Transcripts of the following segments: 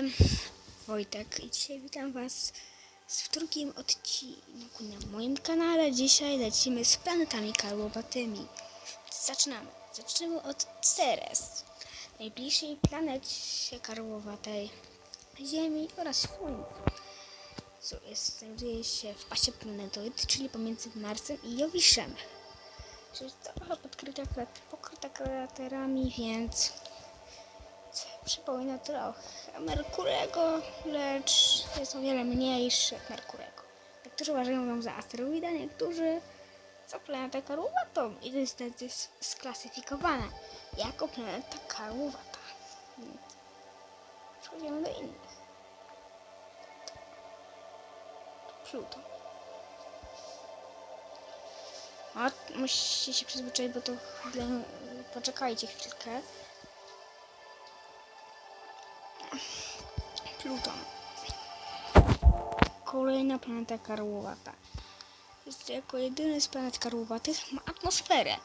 jestem Wojtek i dzisiaj witam Was w drugim odcinku na moim kanale. Dzisiaj lecimy z planetami karłowatymi. Zaczynamy. Zaczniemy od Ceres, najbliższej planecie karłowatej Ziemi oraz Słońca. Co jest, znajduje się w pasie planetoid, czyli pomiędzy Marsem i Jowiszem. Czyli trochę podkryta, pokryta kraterami, więc przypomina trochę Merkurego, lecz jest o wiele mniejszy od Merkurego. Niektórzy uważają ją za asteroida, niektórzy za planetę karłowatą i to jest sklasyfikowana jako planeta karłowata. Przechodzimy do innych. Pluton. O, musicie się przyzwyczaić, bo to chwilę... Poczekajcie chwilkę. Pluton. Kolejna planeta karłowata. Jest jako jedyny z planet karłowatych ma atmosferę.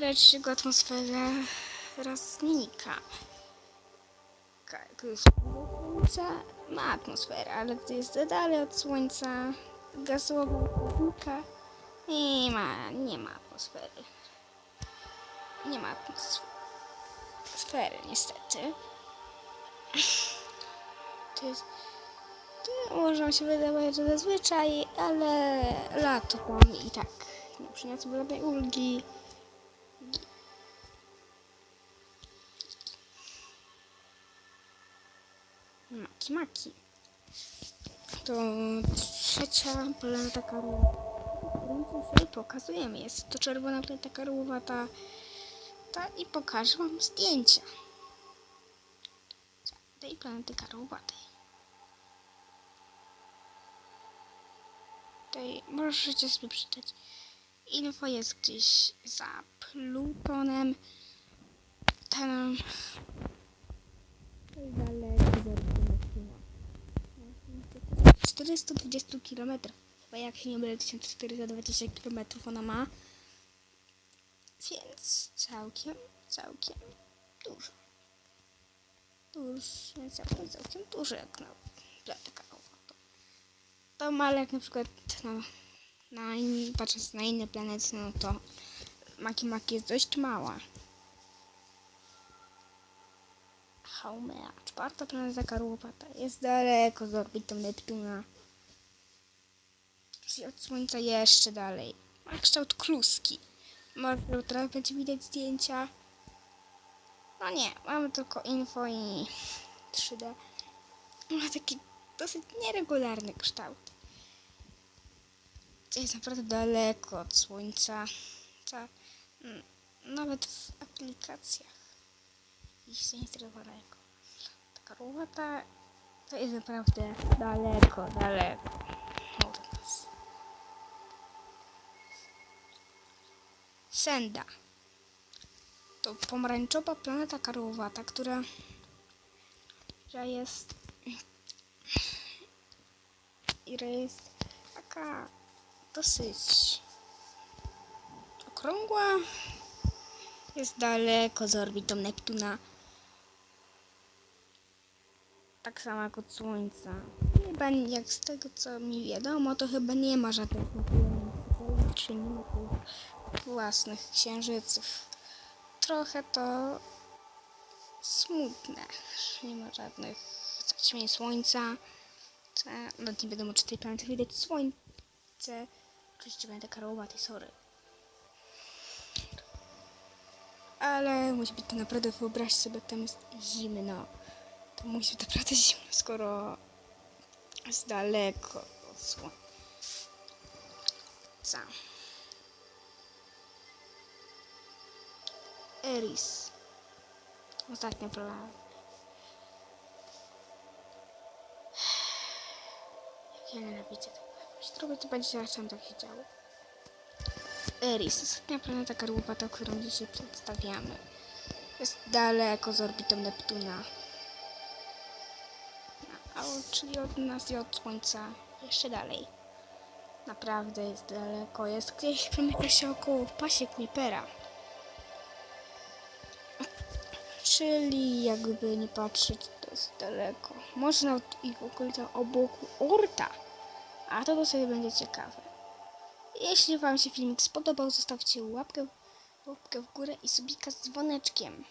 Lecz jego atmosfera raz znika. Ka- Gdy jest Słońca, ma atmosferę, ale gdy jest dalej od Słońca, gazowa chmurka, nie ma, nie ma atmosfery. Nie ma atmosfery, niestety. To jest... To może się wydawać, że zazwyczaj, ale lato tam i tak nie przyniosło żadnej ulgi. Maki, maki. To trzecia planeta karłowata. pokazujemy. Jest to czerwona planeta karłowata. Ta i pokażę wam zdjęcia tej planety karłowatej. Tutaj możecie sobie przeczytać. Info jest gdzieś za Plutonem. Ten daleko z 420 km. Chyba jak się nie mylę 1420 km ona ma. Więc całkiem, całkiem dużo więc całkiem, całkiem duży jak na karłowatą. To ale jak na przykład no, na inni, patrząc na inne planety, no to Maki Maki jest dość mała. Haumea, czwarta planeta karłowata, jest daleko z orbitą Neptuna. Czyli od Słońca jeszcze dalej. Ma kształt kluski. Może teraz będzie widać zdjęcia. No nie, mamy tylko info i 3D. Ma taki dosyć nieregularny kształt. Jest naprawdę daleko od słońca. Ta, mm, nawet w aplikacjach się nie sterowana jako taka rłata. To jest naprawdę daleko, daleko nas. Senda to pomarańczowa planeta karłowata, która, która jest która jest taka dosyć okrągła. Jest daleko z orbitą Neptuna. Tak samo jak od Słońca. Chyba jak z tego co mi wiadomo, to chyba nie ma żadnych naturalnych czynników własnych księżyców trochę to smutne, że nie ma żadnych zaćmień słońca. Nawet nie wiadomo, czy tej planety widać słońce. Oczywiście będę karłowaty, sorry. Ale musi być to naprawdę, wyobraź sobie, tam jest zimno. To musi być naprawdę zimno, skoro jest daleko od słońca. Eris. Ostatnia plana. Jak ja nienawidzę tego. To będzie się czym tak się działo. Eris. Ostatnia planeta karłowata, którą dzisiaj przedstawiamy. Jest daleko z orbitą Neptuna. A, czyli od nas i od Słońca jeszcze dalej. Naprawdę jest daleko. Jest gdzieś, przemyka się około w pasie Kuipera. Czyli jakby nie patrzeć, jest daleko. Można i w okolicach obok Orta. A to sobie będzie ciekawe. Jeśli Wam się filmik spodobał, zostawcie łapkę, łapkę w górę i subika z dzwoneczkiem.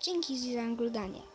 Dzięki za oglądanie.